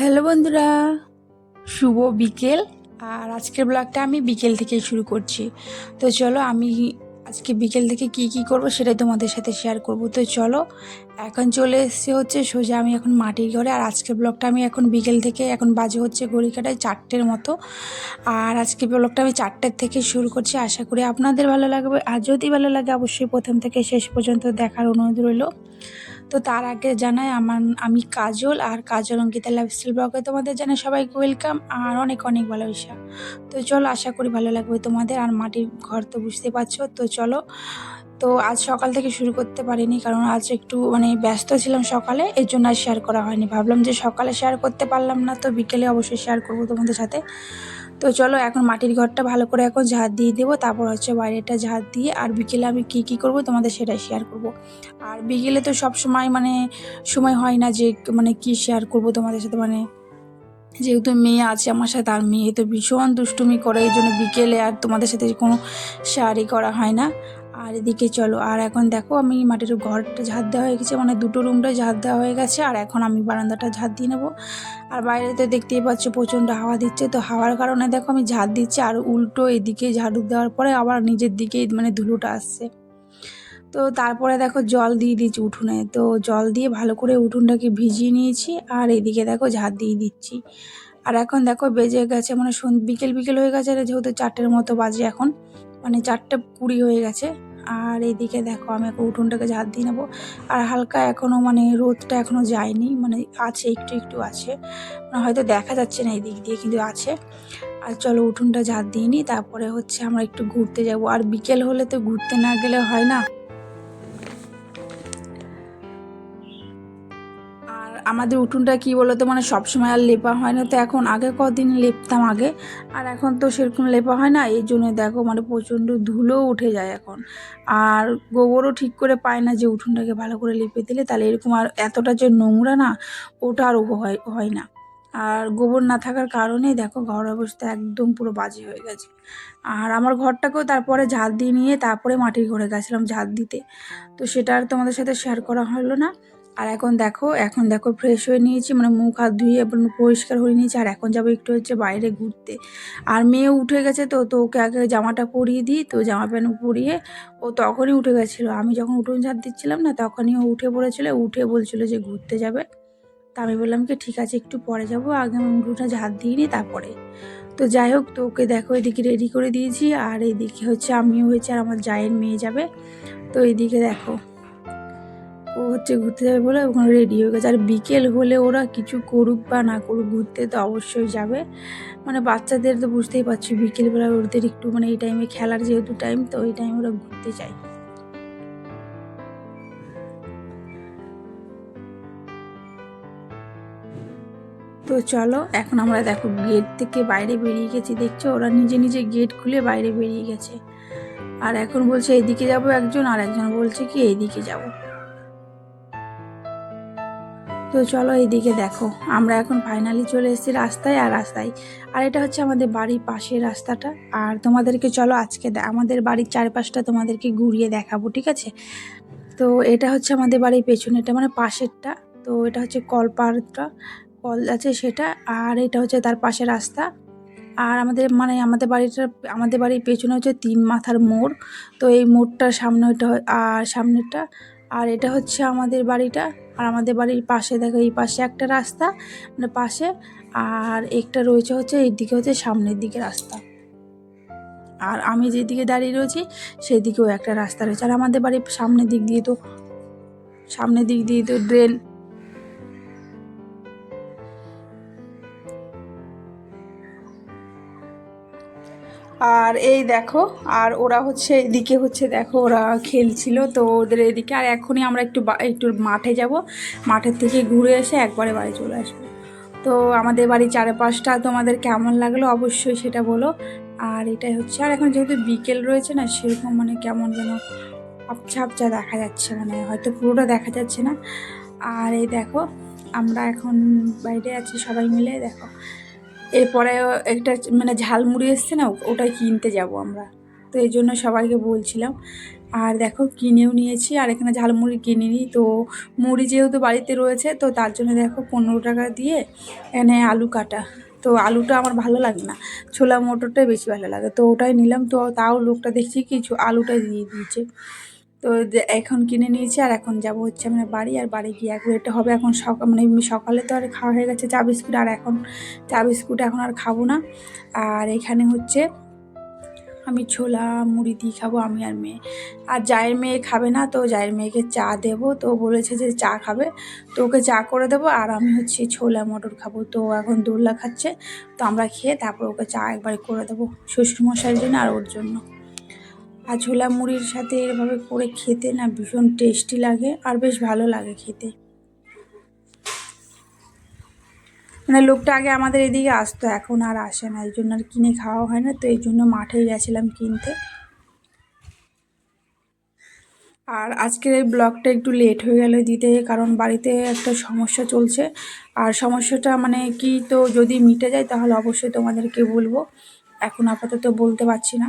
Hello বন্ধুরা, শুভ বিকেল। আর আজকের ব্লগটা আমি বিকেল থেকেই শুরু করছি। তো চলো আমি আজকে বিকেল থেকে কি কি করব সেটাই তোমাদের সাথে শেয়ার করব। তো চলো, এখন চলে এসছে হচ্ছে সোজা আমি এখন মাটির ঘরে। আর আজকের ব্লগটা আমি এখন বিকেল থেকে, এখন বাজে হচ্ছে ঘড়ি কাটায় চারটের মতো। আর আজকে ব্লগটা আমি চারটের থেকে শুরু করছি। আশা করি আপনাদের ভালো লাগবে। আর যদি ভালো লাগে, অবশ্যই প্রথম থেকে শেষ পর্যন্ত দেখার অনুরোধ রইল। তো তার আগে জানাই আমার, আমি কাজল আর কাজল অঙ্কিতা লাইফস্টাইল ব্লগে তোমাদের জানাই সবাই ওয়েলকাম আর অনেক অনেক ভালোবাসা। তো চলো, আশা করি ভালো লাগবে তোমাদের। আর মাটির ঘর তো বুঝতে পারছ। তো চলো তো আজ সকাল থেকে শুরু করতে পারিনি কারণ আজ একটু মানে ব্যস্ত ছিলাম সকালে, এর জন্য আর শেয়ার করা হয়নি। ভাবলাম যে সকালে শেয়ার করতে পারলাম না, তো বিকেলে অবশ্যই শেয়ার করব তোমাদের সাথে। তো চলো এখন মাটির ঘরটা ভালো করে এখন ঝাড় দিয়ে দেবো, তারপর হচ্ছে বাইরেটা ঝাড় দিয়ে আর বিকেলে আমি কি কি করব তোমাদের সেটাই শেয়ার করব। আর বিকেলে তো সব সময় মানে সময় হয় না যে মানে কি শেয়ার করব তোমাদের সাথে মানে যেহেতু মেয়ে আছে আমার সাথে আর মেয়ে তো ভীষণ দুষ্টুমি করে এই জন্য বিকেলে আর তোমাদের সাথে কোনো শেয়ারই করা হয় না। আর এদিকে চলো, আর এখন দেখো আমি মাটির ঘরটা ঝাড় দেওয়া হয়ে গেছে মানে দুটো রুমটা ঝাড় দেওয়া হয়ে গেছে, আর এখন আমি বারান্দাটা ঝাড় দিয়ে নেব। আর বাইরে তো দেখতেই পাচ্ছ প্রচণ্ড হাওয়া দিচ্ছে, তো হাওয়ার কারণে দেখো আমি ঝাড় দিচ্ছি, আর উল্টো এদিকে ঝাড়ু দেওয়ার পরে আবার নিজের দিকেই মানে ধুলোটা আসছে। তো তারপরে দেখো জল দিয়ে দিচ্ছি উঠোনে, তো জল দিয়ে ভালো করে উঠোনটাকে ভিজিয়ে নিয়েছি, আর এদিকে দেখো ঝাড় দিয়ে দিচ্ছি। আর এখন দেখো বেজে গেছে মানে বিকেল বিকেল হয়ে গেছে যেহেতু চারটের মতো বাজে এখন মানে চারটে কুড়ি হয়ে গেছে। আর এদিকে দেখো আমি এখন উঠোনটাকে ঝাড় দিয়ে নেব। আর হালকা এখনও মানে রোদটা এখনও যায়নি মানে আছে, একটু একটু আছে। মানে হয়তো দেখা যাচ্ছে না এই দিক দিয়ে, কিন্তু আছে। আর চলো উঠোনটা ঝাড় দিয়ে নিই, তারপরে হচ্ছে আমরা একটু ঘুরতে যাব। আর বিকেল হলে তো ঘুরতে না গেলে হয় না। আমাদের উঠোনটা কি বলতো মানে সবসময় আর লেপা হয় না। তো এখন আগে কদিন লেপতাম আগে, আর এখন তো সেরকম লেপা হয় না, এই জন্য দেখো মানে প্রচণ্ড ধুলো উঠে যায় এখন। আর গোবরও ঠিক করে পায় না যে উঠোনটাকে ভালো করে লেপে দিলে, তাহলে এরকম আর এতটা যে নোংরা না, ওটা আর হয় হয় না। আর গোবর না থাকার কারণে দেখো ঘর অবস্থা একদম পুরো বাজে হয়ে গেছে। আর আমার ঘরটাকেও তারপরে ঝাড় দিয়ে নিয়ে তারপরে মাটির ঘরে গেছিলাম ঝাড় দিতে। তো সেটা আর তোমাদের সাথে শেয়ার করা হলো না। আর এখন দেখো এখন দেখো ফ্রেশ হয়ে নিয়েছি মানে মুখ হাত ধুয়ে এবং পরিষ্কার হয়ে নিয়েছি, আর এখন যাব একটু হচ্ছে বাইরে ঘুরতে। আর মেয়ে উঠে গেছে তো তো ওকে আগে জামাটা পরিয়ে দিই, তো জামা প্যান্ট পরিয়ে ও তখনই উঠে গেছিল। আমি যখন উঠোন ঝাড় দিচ্ছিলাম না, তখনই ও উঠে পড়েছিল, উঠে বলছিল যে ঘুরতে যাবে। তা আমি বললাম কি, ঠিক আছে, একটু পরে যাব, আগে আমি উঠোনটা ঝাড় দিয়ে নিই, তারপরে। তো যাই হোক, তো ওকে দেখো এদিকে রেডি করে দিয়েছি, আর এদিকে হচ্ছে আমিও হয়েছে, আর আমার জায়ের মেয়ে যাবে। তো এদিকে দেখো। ও হচ্ছে ঘুরতে যাবে বলে ওখানে রেডি হয়ে গেছে। আর বিকেল হলে ওরা কিছু করুক বা না করুক, ঘুরতে তো অবশ্যই যাবে। মানে বাচ্চাদের তো বুঝতেই পারছি, বিকেলবেলা ওদের একটু মানে এই টাইমে খেলার যেহেতু টাইম তো ওই টাইমে ওরা ঘুরতে যায়। তো চলো, এখন আমরা দেখো গেট থেকে বাইরে বেরিয়ে গেছি, দেখছ? ওরা নিজে নিজে গেট খুলে বাইরে বেরিয়ে গেছে। আর এখন বলছে এইদিকে যাব একজন, আর একজন বলছে কি এইদিকে যাব। তো চলো এইদিকে দেখো। আমরা এখন ফাইনালি চলে এসেছি রাস্তায় আর রাস্তায়। আর এটা হচ্ছে আমাদের বাড়ির পাশের রাস্তাটা। আর তোমাদেরকে চলো আজকে আমাদের বাড়ির চারপাশটা তোমাদেরকে ঘুরিয়ে দেখাবো, ঠিক আছে? তো এটা হচ্ছে আমাদের বাড়ির পেছনেটা মানে পাশেরটা। তো এটা হচ্ছে কলপাড়টা, কল আছে সেটা। আর এটা হচ্ছে তার পাশে রাস্তা। আর আমাদের মানে আমাদের বাড়িটা আমাদের বাড়ির পেছনে হচ্ছে তিন মাথার মোড়। তো এই মোড়টার সামনে হয়- আর সামনেরটা। আর এটা হচ্ছে আমাদের বাড়িটা। আর আমাদের বাড়ির পাশে দেখো, এই পাশে একটা রাস্তা মানে পাশে, আর একটা রয়েছে হচ্ছে, এই দিকে হচ্ছে সামনের দিকে রাস্তা। আর আমি যেদিকে দাঁড়িয়ে রয়েছি, সেদিকেও একটা রাস্তা রয়েছে। আর আমাদের বাড়ির সামনের দিক দিয়ে তো, সামনের দিক দিয়ে তো ড্রেন আর এই দেখো, আর ওরা হচ্ছে এদিকে হচ্ছে দেখো ওরা খেলছিল, তো ওদের এদিকে, আর এখনই আমরা একটু একটু মাঠে যাব। মাঠের থেকে ঘুরে এসে একবারে বাড়ি চলে আসব। তো আমাদের বাড়ির চারপাশটা তোমাদের কেমন লাগল অবশ্যই সেটা বলো। আর এটাই হচ্ছে, আর এখন যেহেতু বিকেল রয়েছে না, সেরকম মানে কেমন যেন আবছা আবছা দেখা যাচ্ছে মানে হয়তো পুরোটা দেখা যাচ্ছে না। আর এই দেখো, আমরা এখন বাইরে আছি সবাই মিলে, দেখো। এরপরে একটা মানে ঝালমুড়ি এসছে না, ওটাই কিনতে যাব আমরা। তো এই জন্য সবাইকে বলছিলাম, আর দেখো কিনেও নিয়েছি, আর এখানে ঝালমুড়ি কিনে নিই। তো মুড়ি যেহেতু বাড়িতে রয়েছে, তো তার জন্য দেখো পনেরো টাকা দিয়ে এখানে আলু কাটা। তো আলুটা আমার ভালো লাগে না, ছোলা মটরটাই বেশি ভালো লাগে। তো ওটাই নিলাম, তো তাও লোকটা দেখছি কিছু আলুটাই দিয়ে দিয়েছে। তো এখন কিনে নিয়েছি আর এখন যাব হচ্ছে আমরা বাড়ি আর বাড়ি গিয়ে একবার এটা হবে এখন সকাল মানে সকালে তো আর খাওয়া হয়ে গেছে চা বিস্কুট আর এখন চা বিস্কুট এখন আর খাব না। আর এখানে হচ্ছে আমি ছোলা, মুড়ি দিয়ে খাব আমি আর মেয়ে। আর জায়ের মেয়ে খাবে না তো জায়ের মেয়েকে চা দেবো। তো বলেছে যে চা খাবে। তো ওকে চা করে দেবো আর আমি হচ্ছে ছোলা, মটর খাব। তো এখন দোল্লা খাচ্ছে। তো আমরা খেয়ে তারপর ওকে চা একবার করে দেবো। শ্বশুরমশাইয়ের জন্য আর ওর জন্য। আর ছোলা মুড়ির সাথে এভাবে করে খেতে না ভীষণ টেস্টি লাগে আর বেশ ভালো লাগে খেতে। মানে লোকটা আগে আমাদের এদিকে আসতো, এখন আর আসে না, এই জন্য আর কিনে খাওয়া হয় না, তো এই জন্য মাঠেই গেছিলাম কিনতে। আর আজকের এই ব্লগটা একটু লেট হয়ে গেল দিতে, কারণ বাড়িতে একটা সমস্যা চলছে। আর সমস্যাটা মানে কি, তো যদি মিটে যায় তাহলে অবশ্যই তোমাদেরকে বলব। এখন আপাতত বলতে পারছি না।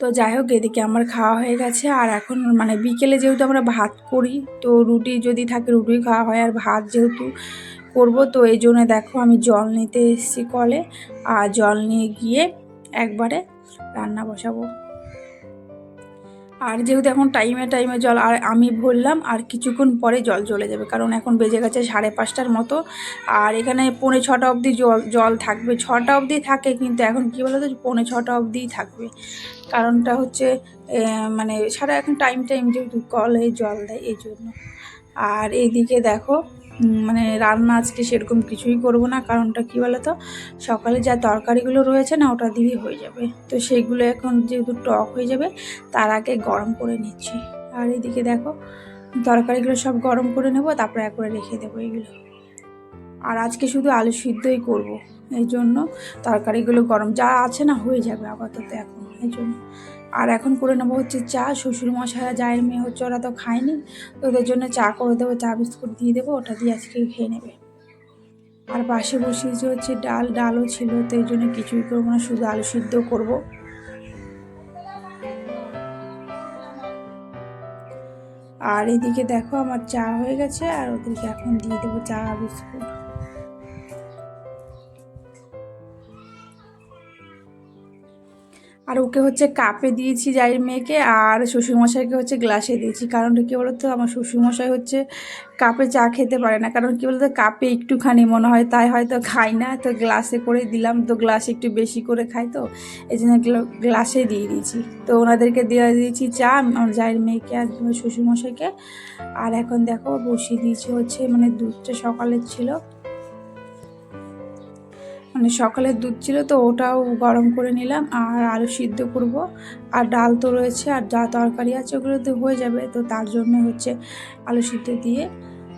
তো যাই হোক, এদিকে আমার খাওয়া হয়ে গেছে। আর এখন মানে বিকেলে যেহেতু আমরা ভাত করি, তো রুটি যদি থাকে রুটি খাওয়া হয়। আর ভাত যেহেতু করব, তো এই জন্য দেখো আমি জল নিতে এসেছি কলে। আর জল নিয়ে গিয়ে একবারে রান্না বসাবো। আর যেহেতু এখন টাইমে টাইমে জল, আর আমি ভরলাম, আর কিছুক্ষণ পরে জল চলে যাবে, কারণ এখন বেজে গেছে সাড়ে পাঁচটার মতো। আর এখানে পৌনে ছটা অবধি জল জল থাকবে। ছটা অবধি থাকে, কিন্তু এখন কী বলো তো পৌনে ছটা অবধিই থাকবে। কারণটা হচ্ছে মানে সারা এখন টাইম টাইম যেহেতু কলে জল দেয়, এই জন্য। আর এইদিকে দেখো মানে রান্না আজকে সেরকম কিছুই করব না, কারণটা কী বলো তো সকালে যা তরকারিগুলো রয়েছে না, ওটা দিয়েই হয়ে যাবে। তো সেইগুলো এখন যেহেতু টক হয়ে যাবে, তার আগে গরম করে নিচ্ছি। আর এদিকে দেখো, তরকারিগুলো সব গরম করে নেব, তারপরে একবারে রেখে দেবো এগুলো। আর আজকে শুধু আলু সিদ্ধই করব। এই জন্য তরকারিগুলো গরম, যা আছে না হয়ে যাবে আপাতত এখন, এই জন্য। আর এখন করে নেব হচ্ছে চা শ্বশুর মশাইরা জায়ের মেয়ে হচ্ছে ওরা তো খায়নি, তো ওদের জন্য চা করে দেবো, চা বিস্কুট দিয়ে দেবো, ওটা দিয়ে আজকে খেয়ে নেবে। আর পাশে বসিয়েছি হচ্ছে ডাল, ডালও ছিল, তো এই জন্য কিছুই করব না, শুধু আলু সিদ্ধ করব। আর এদিকে দেখো আমার চা হয়ে গেছে, আর ওদেরকে এখন দিয়ে দেবো চা, বিস্কুট। আর ওকে হচ্ছে কাপে দিয়েছি জাইর মেয়েকে, আর শ্বশুরমশাইকে হচ্ছে গ্লাসে দিয়েছি। কারণটা কী বলতো? আমার শ্বশুরমশাই হচ্ছে কাপে চা খেতে পারে না। কারণ কী বলতো? কাপে একটুখানি মনে হয়, তাই হয়তো খাই না। তো গ্লাসে করে দিলাম, তো গ্লাসে একটু বেশি করে খাই তো। এই জন্য গ্লা- গ্লাসে দিয়ে দিয়েছি। তো ওনাদেরকে দিয়ে দিয়েছি চা, আমার জায়ের মেয়েকে আর শ্বশুরমশাইকে। আর এখন দেখো, বসিয়ে দিয়েছি হচ্ছে মানে দুধটা সকালের ছিল। মানে সকালের দুধ ছিল তো ওটাও গরম করে নিলাম আর আলু সিদ্ধ করব। আর ডাল তো রয়েছে আর যা তরকারি আছে ওগুলো তো হয়ে যাবে তো তার জন্য হচ্ছে আলু সিদ্ধ দিয়ে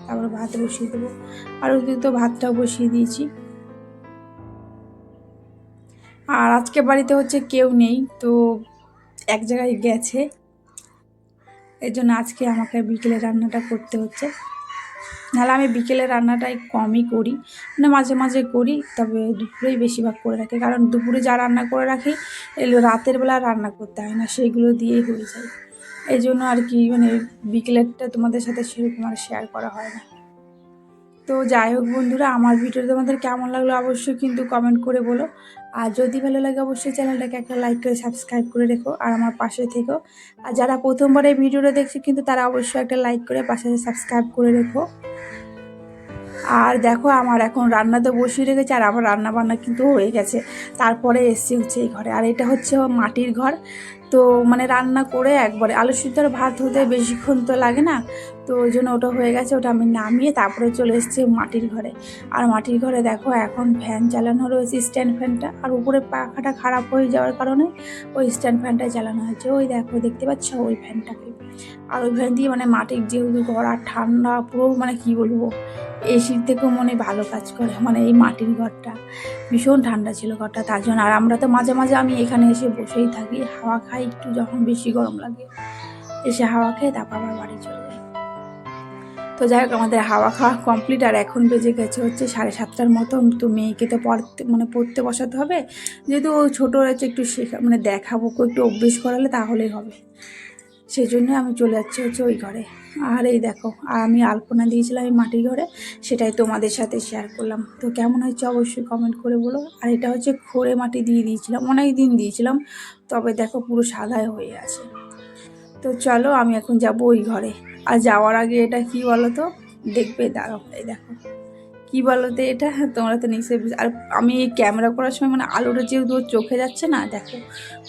তারপর ভাত বসিয়ে দেবো। আর ওদিকে তো ভাতটাও বসিয়ে দিয়েছি। আর আজকে বাড়িতে হচ্ছে কেউ নেই তো এক জায়গায় গেছে। এর জন্য আজকে আমাকে বিকেলে রান্নাটা করতে হচ্ছে। নাহলে আমি বিকেলে রান্নাটাই কমই করি। মানে মাঝে মাঝে করি, তবে দুপুরেই বেশিরভাগ করে রাখি। কারণ দুপুরে যা রান্না করে রাখি এগুলো রাতের বেলা রান্না করতে হয় না, সেইগুলো দিয়েই হয়ে যায়। এই জন্য আর কি মানে বিকেলেরটা তোমাদের সাথে সেরকম আর শেয়ার করা হয় না। তো যাই হোক বন্ধুরা, আমার ভিডিও তোমাদের কেমন লাগল অবশ্যই কিন্তু কমেন্ট করে বলো। আর যদি ভালো লাগে অবশ্যই চ্যানেলটাকে একটা লাইক করে সাবস্ক্রাইব করে রেখো, আর আমার পাশে থেকো। আর যারা প্রথমবার এই ভিডিওটা দেখছে কিন্তু তারা অবশ্যই একটা লাইক করে পাশে সাবস্ক্রাইব করে রেখো। আর দেখো আমার এখন রান্না তো বসিয়ে রেখেছে আর আমার রান্না বান্না কিন্তু হয়ে গেছে। তারপরে এসছি হচ্ছে এই ঘরে। আর এটা হচ্ছে মাটির ঘর। তো মানে রান্না করে একবারে আলু সিদ্ধ আর ভাত হতে বেশিক্ষণ তো লাগে না। তো ওই জন্য ওটা হয়ে গেছে, ওটা আমি নামিয়ে তারপরে চলে এসেছি মাটির ঘরে। আর মাটির ঘরে দেখো এখন ফ্যান চালানো রয়েছে, স্ট্যান্ড ফ্যানটা। আর উপরে পাখাটা খারাপ হয়ে যাওয়ার কারণে ওই স্ট্যান্ড ফ্যানটা চালানো হয়েছে। ওই দেখো, দেখতে পাচ্ছ ওই ফ্যানটাকে? আর ওই ফ্যান দিয়ে মানে মাটির যেহেতু ঘর আর ঠান্ডা, পুরো মানে কি বলব এসির থেকেও মনে ভালো কাজ করে মানে এই মাটির ঘরটা। ভীষণ ঠান্ডা ছিল ঘরটা তার জন্য। আর আমরা তো মাঝে মাঝে আমি এখানে এসে বসেই থাকি, হাওয়া খাই। একটু যখন বেশি গরম লাগে, এসে হাওয়া খেয়ে তারপর আবার বাড়ি চলে যাই। তো যাই হোক, আমাদের হাওয়া খাওয়া কমপ্লিট আর এখন বেজে গেছে হচ্ছে সাড়ে সাতটার মতো তো মেয়েকে তো পড়তে মানে পড়তে বসাতে হবে। যেহেতু ছোটো হচ্ছে একটু শেখা মানে দেখাবো, একটু অভ্যেস করালে তাহলেই হবে। সেই জন্য আমি চলে যাচ্ছি হচ্ছে ওই ঘরে। আর এই দেখো, আর আমি আলপনা দিয়েছিলাম এই মাটির ঘরে, সেটাই তোমাদের সাথে শেয়ার করলাম। তো কেমন হয়েছে অবশ্যই কমেন্ট করে বলো। আর এটা হচ্ছে খড়ে মাটি দিয়ে দিয়েছিলাম, অনেক দিন দিয়েছিলাম, তবে দেখো পুরো সাদায় হয়ে আছে। তো চলো আমি এখন যাব ওই ঘরে। আর যাওয়ার আগে এটা কি বলো তো দেখবে, দাঁড়াও, এই দেখো। কি তো এটা? তোমরা তো নিশ্চয়ই আর আমি ক্যামেরা করার সময় মানে আলোটা যেহেতু চোখে যাচ্ছে না, দেখো,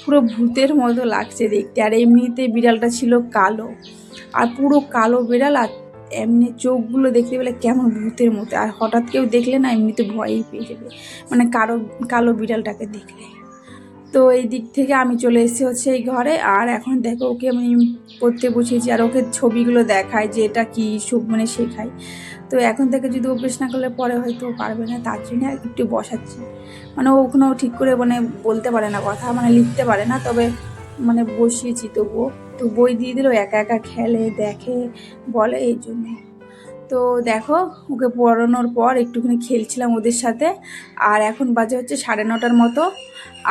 পুরো ভূতের মতো লাগছে দেখতে। আর এমনিতে বিড়ালটা ছিল কালো। আর পুরো কালো বিড়াল আর এমনি চোখগুলো দেখতে পেলে কেমন ভূতের মতো। আর হঠাৎ কেউ দেখলে না এমনিতে ভয়ই পেয়ে যাবে। মানে কারও, কালো বিড়ালটাকে দেখলে। তো এই দিক থেকে আমি চলে এসেছি হচ্ছে এই ঘরে। আর এখন দেখো ওকে আমি পড়তে বসিয়েছি আর ওকে ছবিগুলো দেখায় যে এটা কী সব মানে শেখাই তো এখন থেকে যদি অভ্যেস না করলে পরে হয়তো পারবে না, তার জন্য একটু বসাচ্ছি। মানে ওখানেও ঠিক করে মানে বলতে পারে না কথা মানে লিখতে পারে না, তবে মানে বসিয়েছি তবুও। তো বই দিয়ে দিলেও একা একা খেলে, দেখে, বলে এই জন্য। তো দেখো, ওকে পড়ানোর পর একটুখানি খেলছিলাম ওদের সাথে। আর এখন বাজে হচ্ছে সাড়ে নটার মতো।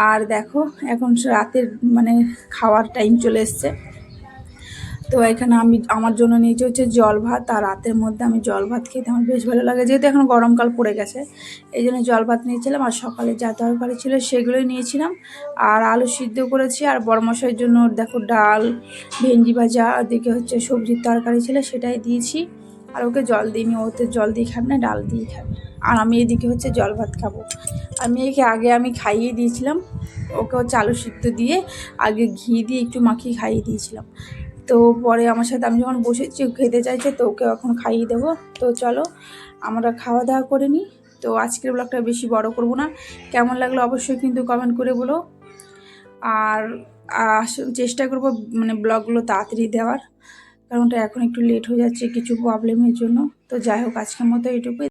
আর দেখো, এখন রাতের মানে খাওয়ার টাইম চলে এসছে। তো এখানে আমি আমার জন্য নিয়েছি হচ্ছে জল ভাত। আর রাতের মধ্যে আমি জল ভাত খেতে আমার বেশ ভালো লাগে। যেহেতু এখন গরমকাল পড়ে গেছে, এই জন্য জল ভাত নিয়েছিলাম। আর সকালে যা তরকারি ছিল সেগুলোই নিয়েছিলাম। আর আলু সিদ্ধ করেছি। আর বড়মশাইয়ের জন্য দেখো ডাল, ভেন্ডি ভাজা ওদিকে হচ্ছে সবজির তরকারি ছিল সেটাই দিয়েছি। আর ওকে জল দিইনি ওতে জল দিয়ে খাবে না, ডাল দিয়ে খাবে আর আমি এদিকে হচ্ছে জল ভাত খাব। আমি একে আগে আমি খাইয়ে দিয়েছিলাম ওকে হচ্ছে আলু সিদ্ধ দিয়ে আগে ঘি দিয়ে একটু মাখিয়ে খাইয়ে দিয়েছিলাম। তো পরে আমার সাথে আমি যখন বসেছি খেতে চাইছে, তো ওকে এখন খাইয়ে দেবো। তো চলো, আমরা খাওয়া দাওয়া করে নিই। তো আজকের ব্লগটা বেশি বড় করব না। কেমন লাগল অবশ্যই কিন্তু কমেন্ট করে বলো। আর চেষ্টা করব মানে ব্লগগুলো তাড়াতাড়ি দেওয়ার। কারণ ওটা এখন একটু লেট হয়ে যাচ্ছে, কিছু প্রবলেমের জন্য। তো যাই হোক, আজকের মতো এইটুকুই।